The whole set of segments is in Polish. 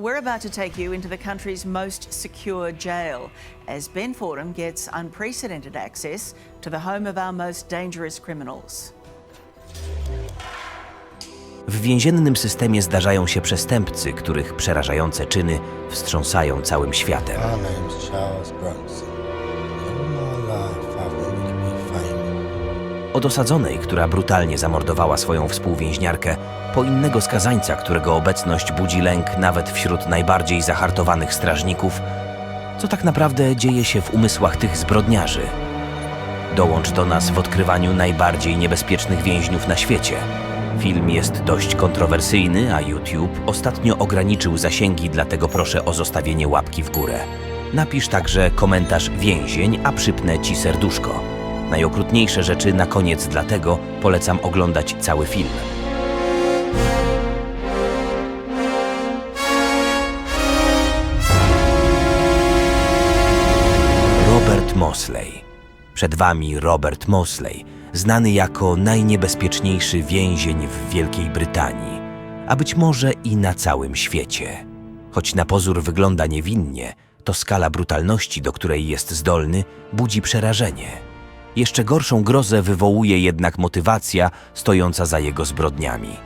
But we're about to take you into the country's most secure jail as Ben Fordham gets unprecedented access to the home of our most dangerous criminals. W więziennym systemie zdarzają się przestępcy, których przerażające czyny wstrząsają całym światem. My name's Charles Bronson. Od osadzonej, która brutalnie zamordowała swoją współwięźniarkę, po innego skazańca, którego obecność budzi lęk nawet wśród najbardziej zahartowanych strażników, co tak naprawdę dzieje się w umysłach tych zbrodniarzy. Dołącz do nas w odkrywaniu najbardziej niebezpiecznych więźniów na świecie. Film jest dość kontrowersyjny, a YouTube ostatnio ograniczył zasięgi, dlatego proszę o zostawienie łapki w górę. Napisz także komentarz więzień, a przypnę ci serduszko. Najokrutniejsze rzeczy na koniec, dlatego polecam oglądać cały film. Robert Mosley. Przed wami Robert Mosley, znany jako najniebezpieczniejszy więzień w Wielkiej Brytanii, a być może i na całym świecie. Choć na pozór wygląda niewinnie, to skala brutalności, do której jest zdolny, budzi przerażenie. Jeszcze gorszą grozę wywołuje jednak motywacja stojąca za jego zbrodniami.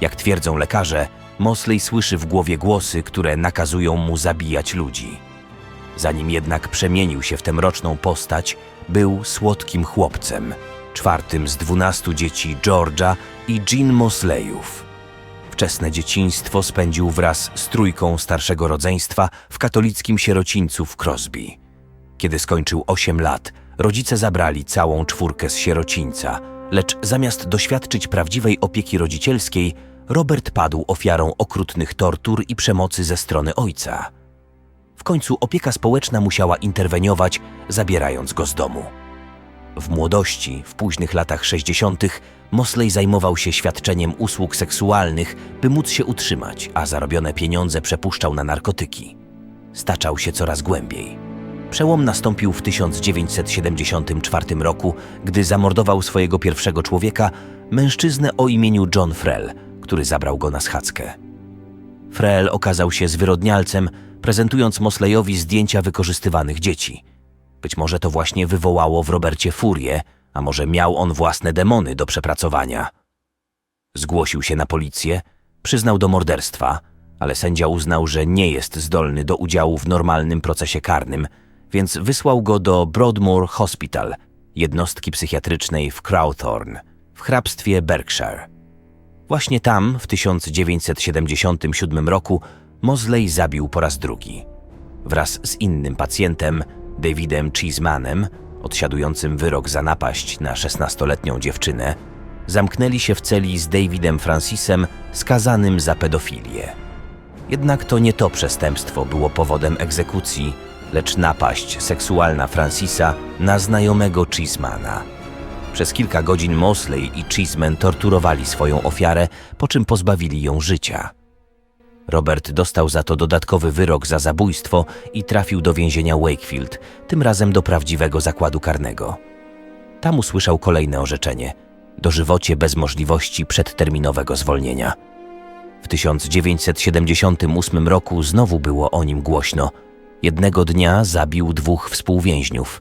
Jak twierdzą lekarze, Mosley słyszy w głowie głosy, które nakazują mu zabijać ludzi. Zanim jednak przemienił się w tę mroczną postać, był słodkim chłopcem, czwartym z dwunastu dzieci George'a i Jean Mosleyów. Wczesne dzieciństwo spędził wraz z trójką starszego rodzeństwa w katolickim sierocińcu w Crosby. Kiedy skończył 8 lat, rodzice zabrali całą czwórkę z sierocińca, lecz zamiast doświadczyć prawdziwej opieki rodzicielskiej, Robert padł ofiarą okrutnych tortur i przemocy ze strony ojca. W końcu opieka społeczna musiała interweniować, zabierając go z domu. W młodości, w późnych latach 60., Mosley zajmował się świadczeniem usług seksualnych, by móc się utrzymać, a zarobione pieniądze przepuszczał na narkotyki. Staczał się coraz głębiej. Przełom nastąpił w 1974 roku, gdy zamordował swojego pierwszego człowieka, mężczyznę o imieniu John Frell, który zabrał go na schadzkę. Frel okazał się zwyrodnialcem, prezentując Mosleyowi zdjęcia wykorzystywanych dzieci. Być może to właśnie wywołało w Robercie furię, a może miał on własne demony do przepracowania. Zgłosił się na policję, przyznał do morderstwa, ale sędzia uznał, że nie jest zdolny do udziału w normalnym procesie karnym, więc wysłał go do Broadmoor Hospital, jednostki psychiatrycznej w Crowthorne, w hrabstwie Berkshire. Właśnie tam, w 1977 roku, Mosley zabił po raz drugi. Wraz z innym pacjentem, Davidem Cheesemanem, odsiadującym wyrok za napaść na 16-letnią dziewczynę, zamknęli się w celi z Davidem Francisem, skazanym za pedofilię. Jednak to nie to przestępstwo było powodem egzekucji, lecz napaść seksualna Francisa na znajomego Cheesemana. Przez kilka godzin Mosley i Cheeseman torturowali swoją ofiarę, po czym pozbawili ją życia. Robert dostał za to dodatkowy wyrok za zabójstwo i trafił do więzienia Wakefield, tym razem do prawdziwego zakładu karnego. Tam usłyszał kolejne orzeczenie dożywocie bez możliwości przedterminowego zwolnienia. W 1978 roku znowu było o nim głośno. Jednego dnia zabił dwóch współwięźniów.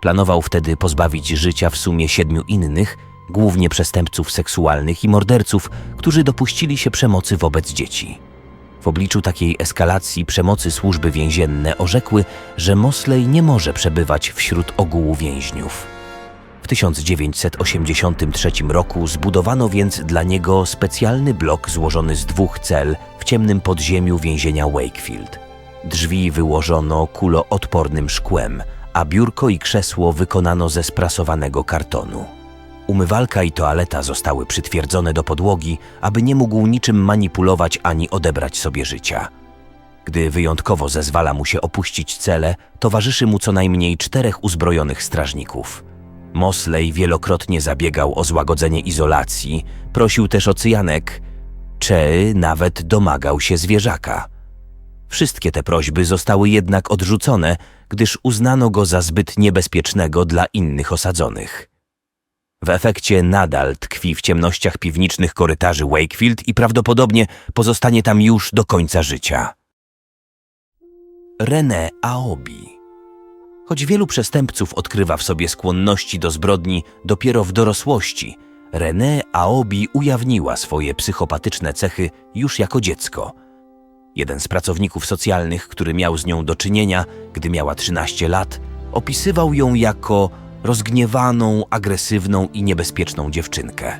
Planował wtedy pozbawić życia w sumie siedmiu innych, głównie przestępców seksualnych i morderców, którzy dopuścili się przemocy wobec dzieci. W obliczu takiej eskalacji przemocy służby więzienne orzekły, że Mosley nie może przebywać wśród ogółu więźniów. W 1983 roku zbudowano więc dla niego specjalny blok złożony z dwóch cel w ciemnym podziemiu więzienia Wakefield. Drzwi wyłożono kuloodpornym szkłem, a biurko i krzesło wykonano ze sprasowanego kartonu. Umywalka i toaleta zostały przytwierdzone do podłogi, aby nie mógł niczym manipulować ani odebrać sobie życia. Gdy wyjątkowo zezwala mu się opuścić cele, towarzyszy mu co najmniej czterech uzbrojonych strażników. Mosley wielokrotnie zabiegał o złagodzenie izolacji, prosił też o cyjanek, czy nawet domagał się zwierzaka. Wszystkie te prośby zostały jednak odrzucone, gdyż uznano go za zbyt niebezpiecznego dla innych osadzonych. W efekcie nadal tkwi w ciemnościach piwniczych korytarzy Wakefield i prawdopodobnie pozostanie tam już do końca życia. René Aobi. Choć wielu przestępców odkrywa w sobie skłonności do zbrodni dopiero w dorosłości, René Aobi ujawniła swoje psychopatyczne cechy już jako dziecko. Jeden z pracowników socjalnych, który miał z nią do czynienia, gdy miała 13 lat, opisywał ją jako rozgniewaną, agresywną i niebezpieczną dziewczynkę.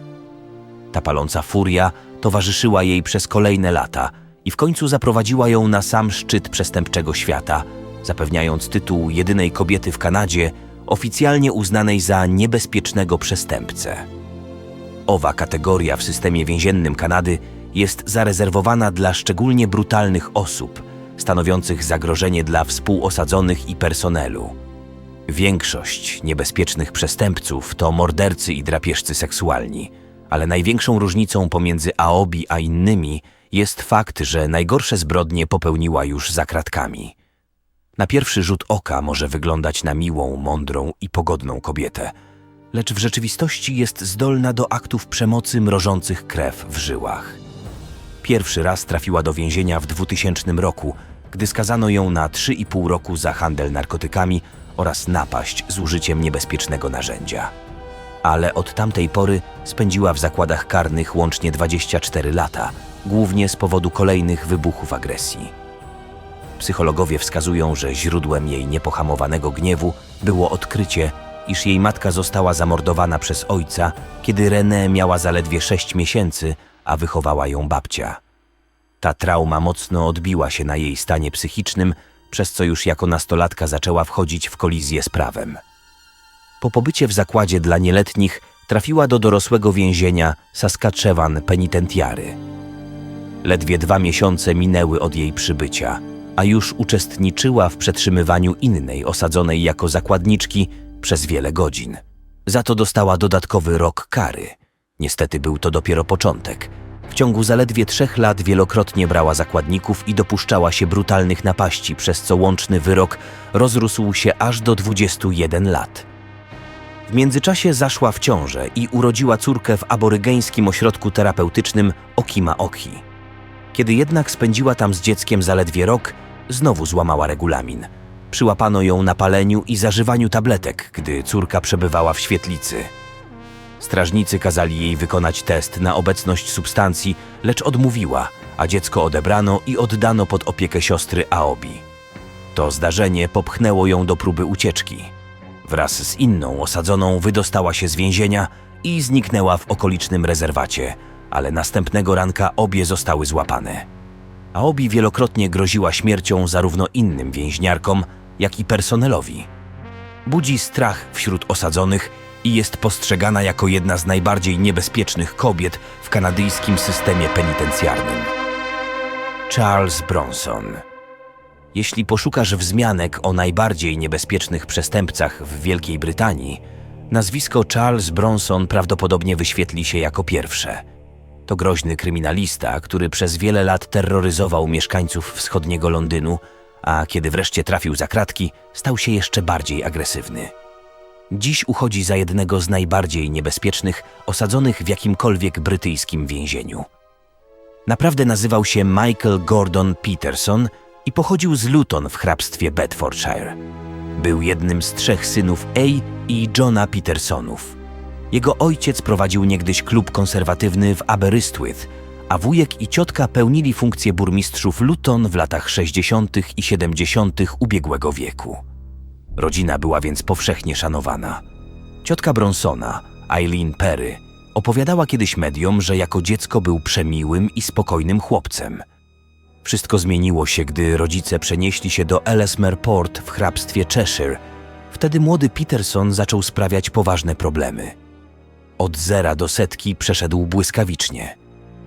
Ta paląca furia towarzyszyła jej przez kolejne lata i w końcu zaprowadziła ją na sam szczyt przestępczego świata, zapewniając tytuł jedynej kobiety w Kanadzie oficjalnie uznanej za niebezpiecznego przestępcę. Owa kategoria w systemie więziennym Kanady jest zarezerwowana dla szczególnie brutalnych osób, stanowiących zagrożenie dla współosadzonych i personelu. Większość niebezpiecznych przestępców to mordercy i drapieżcy seksualni, ale największą różnicą pomiędzy Aobi a innymi jest fakt, że najgorsze zbrodnie popełniła już za kratkami. Na pierwszy rzut oka może wyglądać na miłą, mądrą i pogodną kobietę, lecz w rzeczywistości jest zdolna do aktów przemocy mrożących krew w żyłach. Pierwszy raz trafiła do więzienia w 2000 roku, gdy skazano ją na 3,5 roku za handel narkotykami oraz napaść z użyciem niebezpiecznego narzędzia. Ale od tamtej pory spędziła w zakładach karnych łącznie 24 lata, głównie z powodu kolejnych wybuchów agresji. Psychologowie wskazują, że źródłem jej niepohamowanego gniewu było odkrycie, iż jej matka została zamordowana przez ojca, kiedy René miała zaledwie 6 miesięcy, a wychowała ją babcia. Ta trauma mocno odbiła się na jej stanie psychicznym, przez co już jako nastolatka zaczęła wchodzić w kolizję z prawem. Po pobycie w zakładzie dla nieletnich trafiła do dorosłego więzienia Saskatchewan Penitentiary. Ledwie dwa miesiące minęły od jej przybycia, a już uczestniczyła w przetrzymywaniu innej osadzonej jako zakładniczki przez wiele godzin. Za to dostała dodatkowy rok kary. Niestety był to dopiero początek. W ciągu zaledwie trzech lat wielokrotnie brała zakładników i dopuszczała się brutalnych napaści, przez co łączny wyrok rozrósł się aż do 21 lat. W międzyczasie zaszła w ciążę i urodziła córkę w aborygeńskim ośrodku terapeutycznym Okima-Oki. Kiedy jednak spędziła tam z dzieckiem zaledwie rok, znowu złamała regulamin. Przyłapano ją na paleniu i zażywaniu tabletek, gdy córka przebywała w świetlicy. Strażnicy kazali jej wykonać test na obecność substancji, lecz odmówiła, a dziecko odebrano i oddano pod opiekę siostry Aobi. To zdarzenie popchnęło ją do próby ucieczki. Wraz z inną osadzoną wydostała się z więzienia i zniknęła w okolicznym rezerwacie, ale następnego ranka obie zostały złapane. Aobi wielokrotnie groziła śmiercią zarówno innym więźniarkom, jak i personelowi. Budzi strach wśród osadzonych i jest postrzegana jako jedna z najbardziej niebezpiecznych kobiet w kanadyjskim systemie penitencjarnym. Charles Bronson jeśli poszukasz wzmianek o najbardziej niebezpiecznych przestępcach w Wielkiej Brytanii, nazwisko Charles Bronson prawdopodobnie wyświetli się jako pierwsze. To groźny kryminalista, który przez wiele lat terroryzował mieszkańców wschodniego Londynu, a kiedy wreszcie trafił za kratki, stał się jeszcze bardziej agresywny. Dziś uchodzi za jednego z najbardziej niebezpiecznych osadzonych w jakimkolwiek brytyjskim więzieniu. Naprawdę nazywał się Michael Gordon Peterson i pochodził z Luton w hrabstwie Bedfordshire. Był jednym z trzech synów A i Johna Petersonów. Jego ojciec prowadził niegdyś klub konserwatywny w Aberystwyth, a wujek i ciotka pełnili funkcję burmistrzów Luton w latach 60. i 70. ubiegłego wieku. Rodzina była więc powszechnie szanowana. Ciotka Bronsona, Eileen Perry, opowiadała kiedyś mediom, że jako dziecko był przemiłym i spokojnym chłopcem. Wszystko zmieniło się, gdy rodzice przenieśli się do Ellesmere Port w hrabstwie Cheshire. Wtedy młody Peterson zaczął sprawiać poważne problemy. Od zera do setki przeszedł błyskawicznie.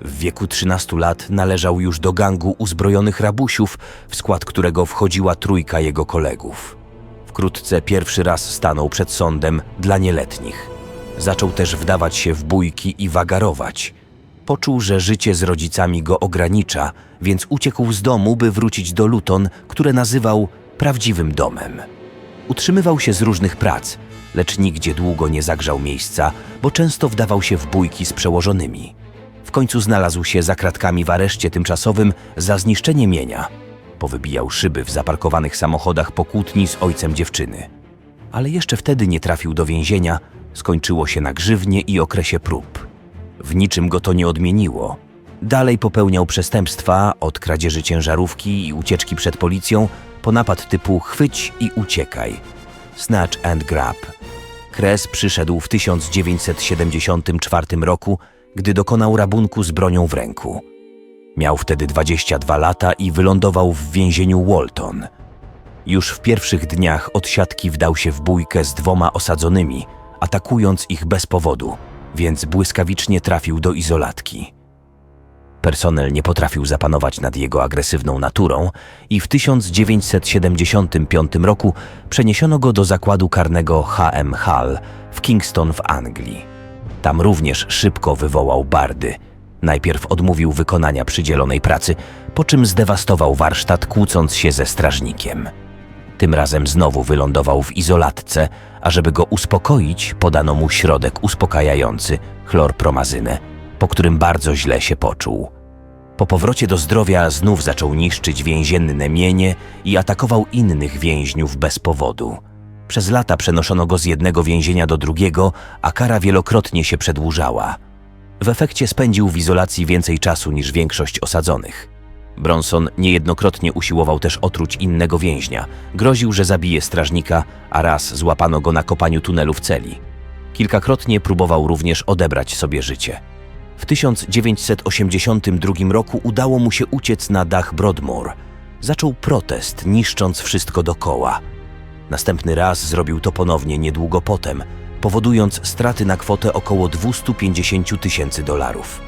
W wieku 13 lat należał już do gangu uzbrojonych rabusiów, w skład którego wchodziła trójka jego kolegów. Wkrótce pierwszy raz stanął przed sądem dla nieletnich. Zaczął też wdawać się w bójki i wagarować. Poczuł, że życie z rodzicami go ogranicza, więc uciekł z domu, by wrócić do Luton, które nazywał prawdziwym domem. Utrzymywał się z różnych prac, lecz nigdzie długo nie zagrzał miejsca, bo często wdawał się w bójki z przełożonymi. W końcu znalazł się za kratkami w areszcie tymczasowym za zniszczenie mienia. Powybijał szyby w zaparkowanych samochodach po kłótni z ojcem dziewczyny. Ale jeszcze wtedy nie trafił do więzienia, skończyło się na grzywnie i okresie prób. W niczym go to nie odmieniło. Dalej popełniał przestępstwa od kradzieży ciężarówki i ucieczki przed policją po napad typu chwyć i uciekaj. Snatch and grab. Kres przyszedł w 1974 roku, gdy dokonał rabunku z bronią w ręku. Miał wtedy 22 lata i wylądował w więzieniu Walton. Już w pierwszych dniach odsiadki wdał się w bójkę z dwoma osadzonymi, atakując ich bez powodu, więc błyskawicznie trafił do izolatki. Personel nie potrafił zapanować nad jego agresywną naturą i w 1975 roku przeniesiono go do zakładu karnego HM Hall w Kingston w Anglii. Tam również szybko wywołał bardy. Najpierw odmówił wykonania przydzielonej pracy, po czym zdewastował warsztat, kłócąc się ze strażnikiem. Tym razem znowu wylądował w izolatce, a żeby go uspokoić, podano mu środek uspokajający, chlorpromazynę, po którym bardzo źle się poczuł. Po powrocie do zdrowia znów zaczął niszczyć więzienne mienie i atakował innych więźniów bez powodu. Przez lata przenoszono go z jednego więzienia do drugiego, a kara wielokrotnie się przedłużała. W efekcie spędził w izolacji więcej czasu niż większość osadzonych. Bronson niejednokrotnie usiłował też otruć innego więźnia. Groził, że zabije strażnika, a raz złapano go na kopaniu tunelu w celi. Kilkakrotnie próbował również odebrać sobie życie. W 1982 roku udało mu się uciec na dach Broadmoor. Zaczął protest, niszcząc wszystko dokoła. Następny raz zrobił to ponownie niedługo potem, powodując straty na kwotę około 250 tysięcy dolarów.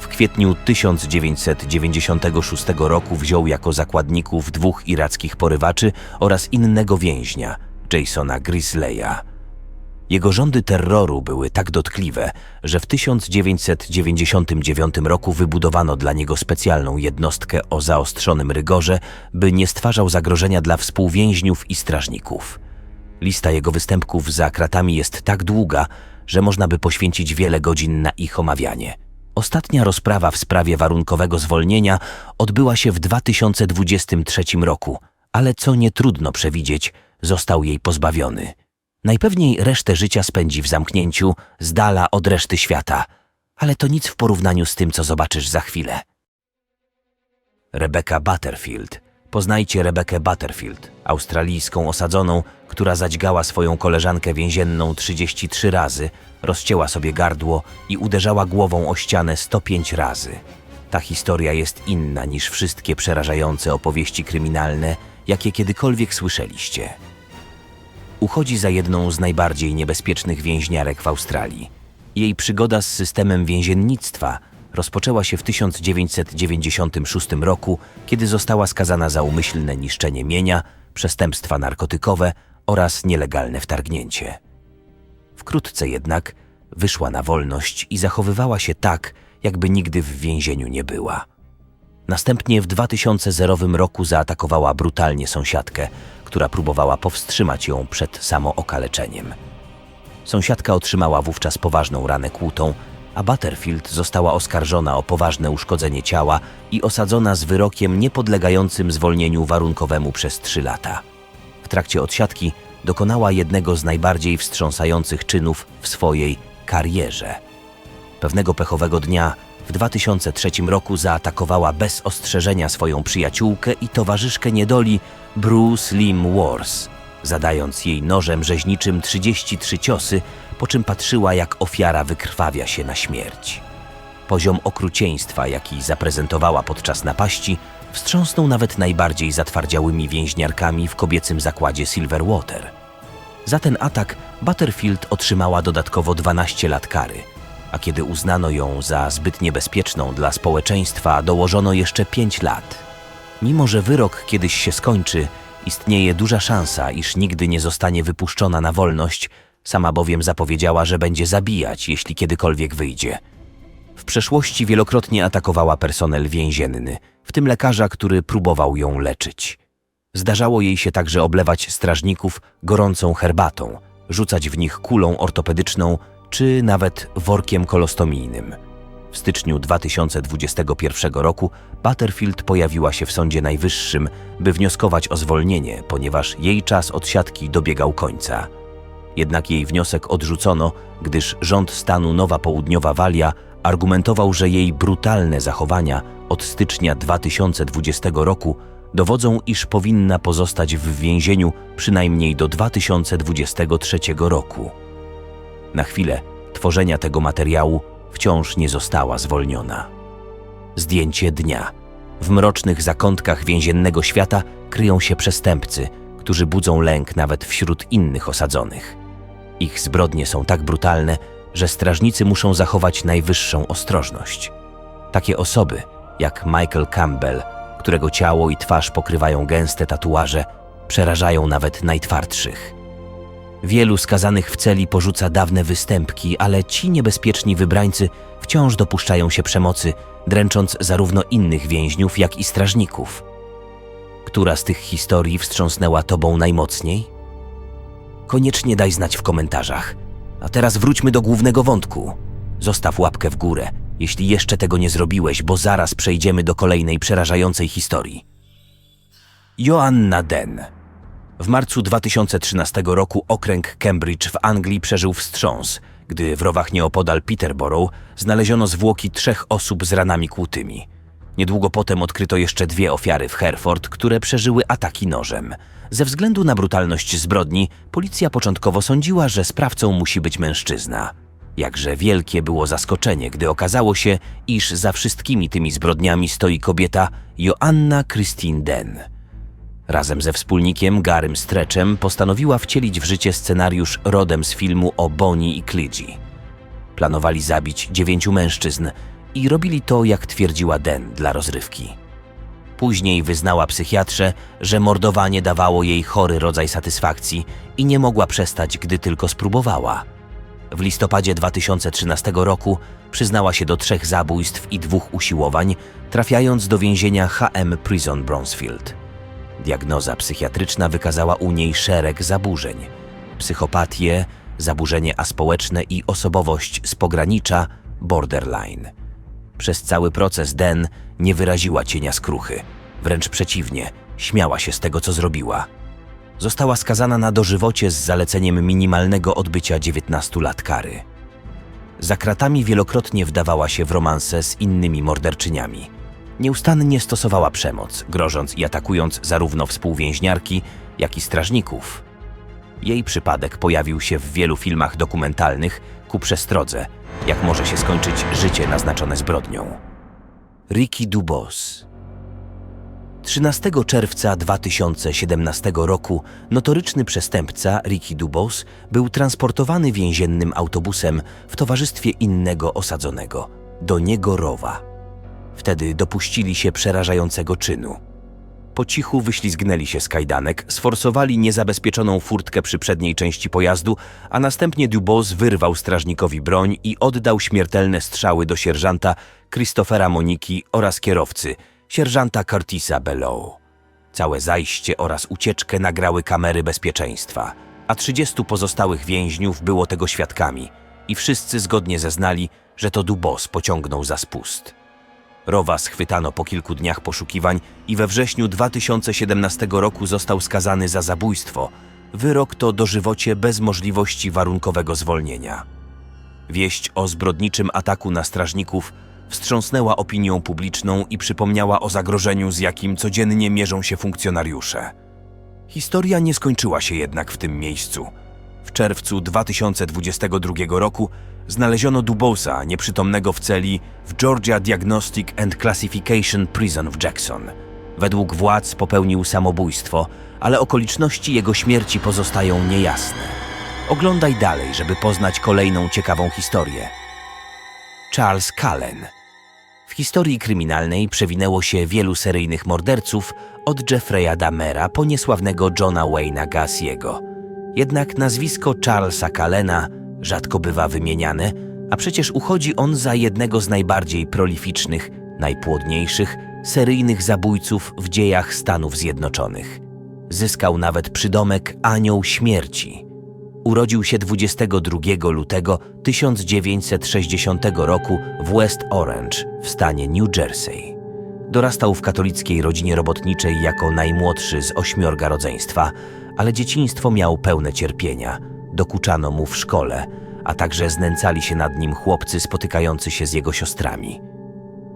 W kwietniu 1996 roku wziął jako zakładników dwóch irackich porywaczy oraz innego więźnia, Jasona Grisleya. Jego rządy terroru były tak dotkliwe, że w 1999 roku wybudowano dla niego specjalną jednostkę o zaostrzonym rygorze, by nie stwarzał zagrożenia dla współwięźniów i strażników. Lista jego występków za kratami jest tak długa, że można by poświęcić wiele godzin na ich omawianie. Ostatnia rozprawa w sprawie warunkowego zwolnienia odbyła się w 2023 roku, ale co nie trudno przewidzieć, został jej pozbawiony. Najpewniej resztę życia spędzi w zamknięciu, z dala od reszty świata, ale to nic w porównaniu z tym, co zobaczysz za chwilę. Rebecca Butterfield. Poznajcie Rebekę Butterfield, australijską osadzoną, która zadźgała swoją koleżankę więzienną 33 razy, rozcięła sobie gardło i uderzała głową o ścianę 105 razy. Ta historia jest inna niż wszystkie przerażające opowieści kryminalne, jakie kiedykolwiek słyszeliście uchodzi za jedną z najbardziej niebezpiecznych więźniarek w Australii. Jej przygoda z systemem więziennictwa rozpoczęła się w 1996 roku, kiedy została skazana za umyślne niszczenie mienia, przestępstwa narkotykowe oraz nielegalne wtargnięcie. Wkrótce jednak wyszła na wolność i zachowywała się tak, jakby nigdy w więzieniu nie była. Następnie w 2000 roku zaatakowała brutalnie sąsiadkę, która próbowała powstrzymać ją przed samookaleczeniem. Sąsiadka otrzymała wówczas poważną ranę kłutą, a Butterfield została oskarżona o poważne uszkodzenie ciała i osadzona z wyrokiem niepodlegającym zwolnieniu warunkowemu przez trzy lata. W trakcie odsiadki dokonała jednego z najbardziej wstrząsających czynów w swojej karierze. Pewnego pechowego dnia w 2003 roku zaatakowała bez ostrzeżenia swoją przyjaciółkę i towarzyszkę niedoli Bruce Lim Wars, zadając jej nożem rzeźniczym 33 ciosy, po czym patrzyła jak ofiara wykrwawia się na śmierć. Poziom okrucieństwa, jaki zaprezentowała podczas napaści, wstrząsnął nawet najbardziej zatwardziałymi więźniarkami w kobiecym zakładzie Silverwater. Za ten atak Butterfield otrzymała dodatkowo 12 lat kary – a kiedy uznano ją za zbyt niebezpieczną dla społeczeństwa, dołożono jeszcze pięć lat. Mimo, że wyrok kiedyś się skończy, istnieje duża szansa, iż nigdy nie zostanie wypuszczona na wolność, sama bowiem zapowiedziała, że będzie zabijać, jeśli kiedykolwiek wyjdzie. W przeszłości wielokrotnie atakowała personel więzienny, w tym lekarza, który próbował ją leczyć. Zdarzało jej się także oblewać strażników gorącą herbatą, rzucać w nich kulą ortopedyczną czy nawet workiem kolostomijnym. W styczniu 2021 roku Butterfield pojawiła się w Sądzie Najwyższym, by wnioskować o zwolnienie, ponieważ jej czas odsiadki dobiegał końca. Jednak jej wniosek odrzucono, gdyż rząd stanu Nowa Południowa Walia argumentował, że jej brutalne zachowania od stycznia 2020 roku dowodzą, iż powinna pozostać w więzieniu przynajmniej do 2023 roku. Na chwilę tworzenia tego materiału wciąż nie została zwolniona. Zdjęcie dnia. W mrocznych zakątkach więziennego świata kryją się przestępcy, którzy budzą lęk nawet wśród innych osadzonych. Ich zbrodnie są tak brutalne, że strażnicy muszą zachować najwyższą ostrożność. Takie osoby, jak Michael Campbell, którego ciało i twarz pokrywają gęste tatuaże, przerażają nawet najtwardszych. Wielu skazanych w celi porzuca dawne występki, ale ci niebezpieczni wybrańcy wciąż dopuszczają się przemocy, dręcząc zarówno innych więźniów, jak i strażników. Która z tych historii wstrząsnęła tobą najmocniej? Koniecznie daj znać w komentarzach. A teraz wróćmy do głównego wątku. Zostaw łapkę w górę, jeśli jeszcze tego nie zrobiłeś, bo zaraz przejdziemy do kolejnej przerażającej historii. Joanna Den. W marcu 2013 roku okręg Cambridge w Anglii przeżył wstrząs, gdy w rowach nieopodal Peterborough znaleziono zwłoki trzech osób z ranami kłutymi. Niedługo potem odkryto jeszcze dwie ofiary w Hereford, które przeżyły ataki nożem. Ze względu na brutalność zbrodni, policja początkowo sądziła, że sprawcą musi być mężczyzna. Jakże wielkie było zaskoczenie, gdy okazało się, iż za wszystkimi tymi zbrodniami stoi kobieta Joanna Christine Den. Razem ze wspólnikiem Garym Stretchem postanowiła wcielić w życie scenariusz rodem z filmu o Bonnie i Clydzie. Planowali zabić dziewięciu mężczyzn i robili to, jak twierdziła Den, dla rozrywki. Później wyznała psychiatrze, że mordowanie dawało jej chory rodzaj satysfakcji i nie mogła przestać, gdy tylko spróbowała. W listopadzie 2013 roku przyznała się do trzech zabójstw i dwóch usiłowań, trafiając do więzienia HM Prison Brownsfield. Diagnoza psychiatryczna wykazała u niej szereg zaburzeń: psychopatię, zaburzenie aspołeczne i osobowość z pogranicza borderline. Przez cały proces Den nie wyraziła cienia skruchy, wręcz przeciwnie, śmiała się z tego, co zrobiła. Została skazana na dożywocie z zaleceniem minimalnego odbycia 19 lat kary. Za kratami wielokrotnie wdawała się w romanse z innymi morderczyniami. Nieustannie stosowała przemoc, grożąc i atakując zarówno współwięźniarki, jak i strażników. Jej przypadek pojawił się w wielu filmach dokumentalnych ku przestrodze, jak może się skończyć życie naznaczone zbrodnią. Ricky Dubos 13 czerwca 2017 roku notoryczny przestępca Ricky Dubos był transportowany więziennym autobusem w towarzystwie innego osadzonego, do niego rowa. Wtedy dopuścili się przerażającego czynu. Po cichu wyślizgnęli się z kajdanek, sforsowali niezabezpieczoną furtkę przy przedniej części pojazdu, a następnie Dubos wyrwał strażnikowi broń i oddał śmiertelne strzały do sierżanta Christophera Moniki oraz kierowcy, sierżanta Curtisa Bellow. Całe zajście oraz ucieczkę nagrały kamery bezpieczeństwa, a 30 pozostałych więźniów było tego świadkami i wszyscy zgodnie zeznali, że to Dubos pociągnął za spust. Rowa schwytano po kilku dniach poszukiwań i we wrześniu 2017 roku został skazany za zabójstwo. Wyrok to dożywocie bez możliwości warunkowego zwolnienia. Wieść o zbrodniczym ataku na strażników wstrząsnęła opinią publiczną i przypomniała o zagrożeniu, z jakim codziennie mierzą się funkcjonariusze. Historia nie skończyła się jednak w tym miejscu. W czerwcu 2022 roku znaleziono Dubosa nieprzytomnego w celi w Georgia Diagnostic and Classification Prison w Jackson. Według władz popełnił samobójstwo, ale okoliczności jego śmierci pozostają niejasne. Oglądaj dalej, żeby poznać kolejną ciekawą historię. Charles Cullen. W historii kryminalnej przewinęło się wielu seryjnych morderców, od Jeffreya Dahmera po niesławnego Johna Wayne'a Gacy'ego. Jednak nazwisko Charlesa Callena rzadko bywa wymieniane, a przecież uchodzi on za jednego z najbardziej prolificznych, najpłodniejszych, seryjnych zabójców w dziejach Stanów Zjednoczonych. Zyskał nawet przydomek Anioł Śmierci. Urodził się 22 lutego 1960 roku w West Orange w stanie New Jersey. Dorastał w katolickiej rodzinie robotniczej jako najmłodszy z ośmiorga rodzeństwa, ale dzieciństwo miał pełne cierpienia. Dokuczano mu w szkole, a także znęcali się nad nim chłopcy spotykający się z jego siostrami.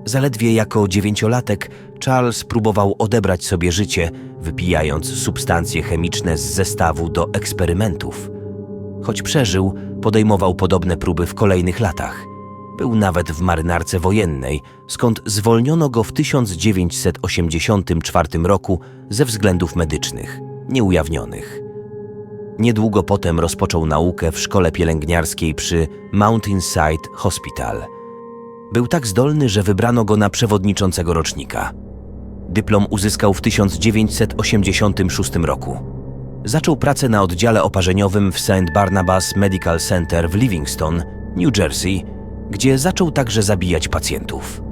Zaledwie jako dziewięciolatek Charles próbował odebrać sobie życie, wypijając substancje chemiczne z zestawu do eksperymentów. Choć przeżył, podejmował podobne próby w kolejnych latach. Był nawet w marynarce wojennej, skąd zwolniono go w 1984 roku ze względów medycznych, nieujawnionych. Niedługo potem rozpoczął naukę w szkole pielęgniarskiej przy Mountainside Hospital. Był tak zdolny, że wybrano go na przewodniczącego rocznika. Dyplom uzyskał w 1986 roku. Zaczął pracę na oddziale oparzeniowym w St. Barnabas Medical Center w Livingston, New Jersey, gdzie zaczął także zabijać pacjentów.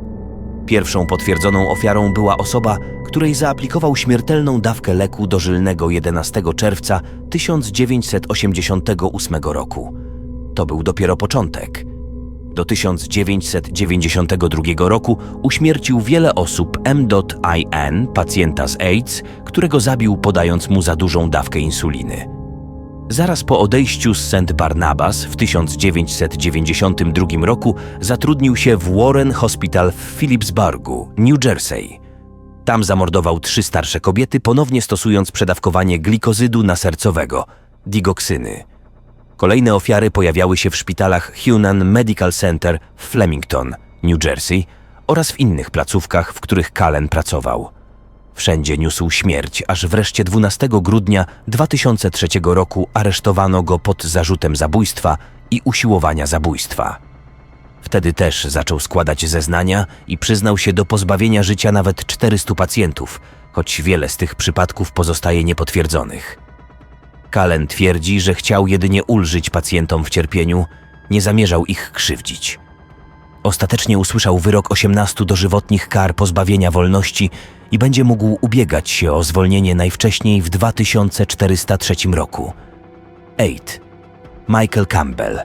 Pierwszą potwierdzoną ofiarą była osoba, której zaaplikował śmiertelną dawkę leku dożylnego 11 czerwca 1988 roku. To był dopiero początek. Do 1992 roku uśmiercił wiele osób M.IN, pacjenta z AIDS, którego zabił podając mu za dużą dawkę insuliny. Zaraz po odejściu z St. Barnabas w 1992 roku zatrudnił się w Warren Hospital w Phillipsburgu, New Jersey. Tam zamordował trzy starsze kobiety, ponownie stosując przedawkowanie glikozydu nasercowego, digoksyny. Kolejne ofiary pojawiały się w szpitalach Hunan Medical Center w Flemington, New Jersey oraz w innych placówkach, w których Cullen pracował. Wszędzie niósł śmierć, aż wreszcie 12 grudnia 2003 roku aresztowano go pod zarzutem zabójstwa i usiłowania zabójstwa. Wtedy też zaczął składać zeznania i przyznał się do pozbawienia życia nawet 400 pacjentów, choć wiele z tych przypadków pozostaje niepotwierdzonych. Kalen twierdzi, że chciał jedynie ulżyć pacjentom w cierpieniu, nie zamierzał ich krzywdzić. Ostatecznie usłyszał wyrok 18 dożywotnich kar pozbawienia wolności i będzie mógł ubiegać się o zwolnienie najwcześniej w 2403 roku. 8. Michael Campbell.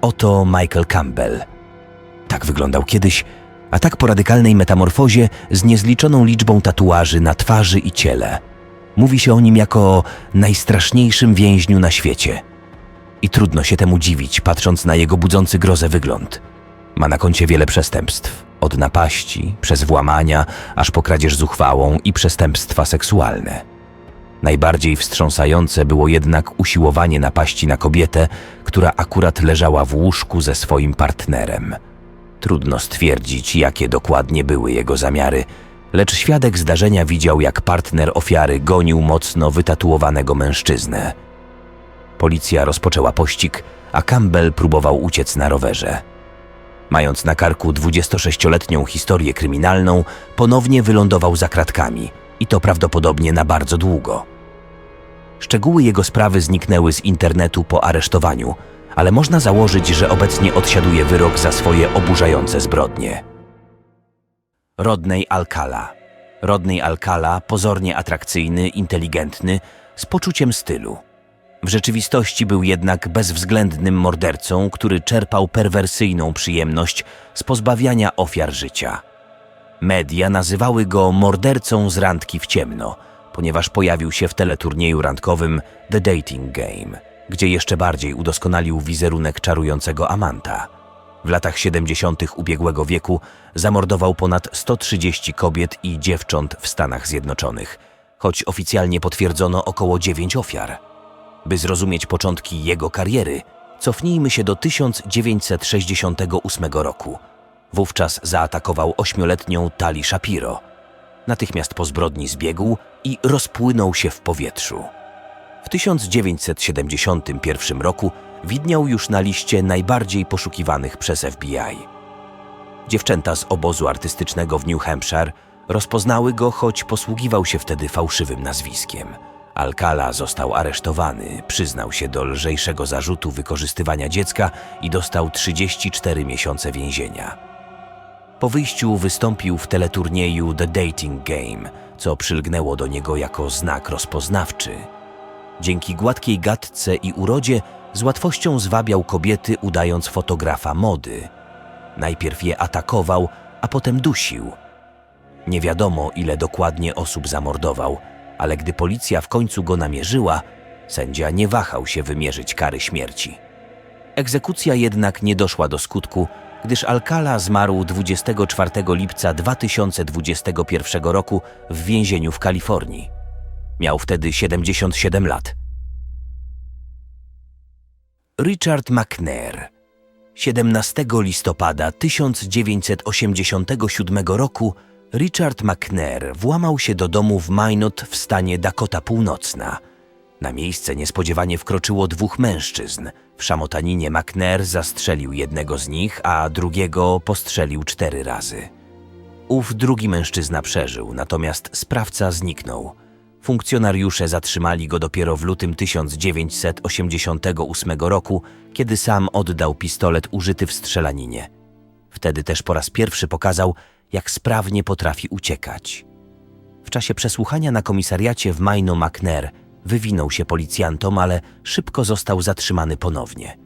Oto Michael Campbell. Tak wyglądał kiedyś, a tak po radykalnej metamorfozie z niezliczoną liczbą tatuaży na twarzy i ciele. Mówi się o nim jako o najstraszniejszym więźniu na świecie. I trudno się temu dziwić, patrząc na jego budzący grozę wygląd. Ma na koncie wiele przestępstw, od napaści, przez włamania, aż po kradzież zuchwałą i przestępstwa seksualne. Najbardziej wstrząsające było jednak usiłowanie napaści na kobietę, która akurat leżała w łóżku ze swoim partnerem. Trudno stwierdzić, jakie dokładnie były jego zamiary, lecz świadek zdarzenia widział, jak partner ofiary gonił mocno wytatuowanego mężczyznę. Policja rozpoczęła pościg, a Campbell próbował uciec na rowerze. Mając na karku 26-letnią historię kryminalną, ponownie wylądował za kratkami i to prawdopodobnie na bardzo długo. Szczegóły jego sprawy zniknęły z internetu po aresztowaniu, ale można założyć, że obecnie odsiaduje wyrok za swoje oburzające zbrodnie. Rodney Alcala. Rodney Alcala, pozornie atrakcyjny, inteligentny, z poczuciem stylu. W rzeczywistości był jednak bezwzględnym mordercą, który czerpał perwersyjną przyjemność z pozbawiania ofiar życia. Media nazywały go mordercą z randki w ciemno, ponieważ pojawił się w teleturnieju randkowym The Dating Game, gdzie jeszcze bardziej udoskonalił wizerunek czarującego amanta. W latach 70. ubiegłego wieku zamordował ponad 130 kobiet i dziewcząt w Stanach Zjednoczonych, choć oficjalnie potwierdzono około 9 ofiar. By zrozumieć początki jego kariery, cofnijmy się do 1968 roku. Wówczas zaatakował ośmioletnią Tali Shapiro. Natychmiast po zbrodni zbiegł i rozpłynął się w powietrzu. W 1971 roku widniał już na liście najbardziej poszukiwanych przez FBI. Dziewczęta z obozu artystycznego w New Hampshire rozpoznały go, choć posługiwał się wtedy fałszywym nazwiskiem. Alcala został aresztowany, przyznał się do lżejszego zarzutu wykorzystywania dziecka i dostał 34 miesiące więzienia. Po wyjściu wystąpił w teleturnieju The Dating Game, co przylgnęło do niego jako znak rozpoznawczy. Dzięki gładkiej gadce i urodzie z łatwością zwabiał kobiety, udając fotografa mody. Najpierw je atakował, a potem dusił. Nie wiadomo, ile dokładnie osób zamordował, ale gdy policja w końcu go namierzyła, sędzia nie wahał się wymierzyć kary śmierci. Egzekucja jednak nie doszła do skutku, gdyż Alcala zmarł 24 lipca 2021 roku w więzieniu w Kalifornii. Miał wtedy 77 lat. Richard McNair 17 listopada 1987 roku Richard McNair włamał się do domu w Minot w stanie Dakota Północna. Na miejsce niespodziewanie wkroczyło dwóch mężczyzn. W szamotaninie McNair zastrzelił jednego z nich, a drugiego postrzelił cztery razy. Ów drugi mężczyzna przeżył, natomiast sprawca zniknął. Funkcjonariusze zatrzymali go dopiero w lutym 1988 roku, kiedy sam oddał pistolet użyty w strzelaninie. Wtedy też po raz pierwszy pokazał, jak sprawnie potrafi uciekać. W czasie przesłuchania na komisariacie w Maino McNair wywinął się policjantom, ale szybko został zatrzymany ponownie.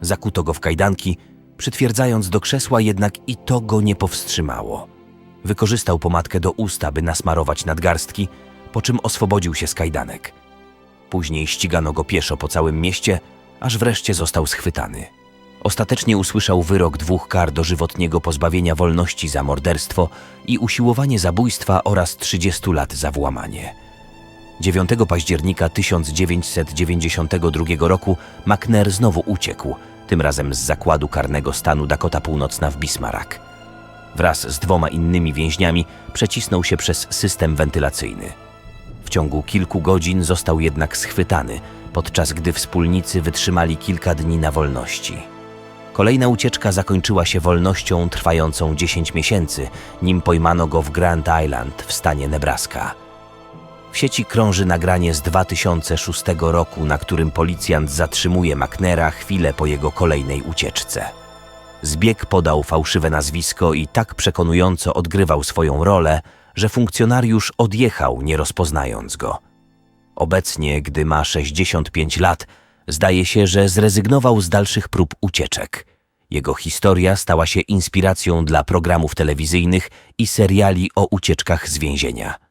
Zakuto go w kajdanki, przytwierdzając do krzesła, jednak i to go nie powstrzymało. Wykorzystał pomadkę do usta, by nasmarować nadgarstki, po czym oswobodził się z kajdanek. Później ścigano go pieszo po całym mieście, aż wreszcie został schwytany. Ostatecznie usłyszał wyrok dwóch kar dożywotniego pozbawienia wolności za morderstwo i usiłowanie zabójstwa oraz 30 lat za włamanie. 9 października 1992 roku McNair znowu uciekł, tym razem z zakładu karnego stanu Dakota Północna w Bismarck. Wraz z dwoma innymi więźniami przecisnął się przez system wentylacyjny. W ciągu kilku godzin został jednak schwytany, podczas gdy wspólnicy wytrzymali kilka dni na wolności. Kolejna ucieczka zakończyła się wolnością trwającą 10 miesięcy, nim pojmano go w Grand Island w stanie Nebraska. W sieci krąży nagranie z 2006 roku, na którym policjant zatrzymuje McNaira chwilę po jego kolejnej ucieczce. Zbieg podał fałszywe nazwisko i tak przekonująco odgrywał swoją rolę, że funkcjonariusz odjechał, nie rozpoznając go. Obecnie, gdy ma 65 lat, zdaje się, że zrezygnował z dalszych prób ucieczek. Jego historia stała się inspiracją dla programów telewizyjnych i seriali o ucieczkach z więzienia.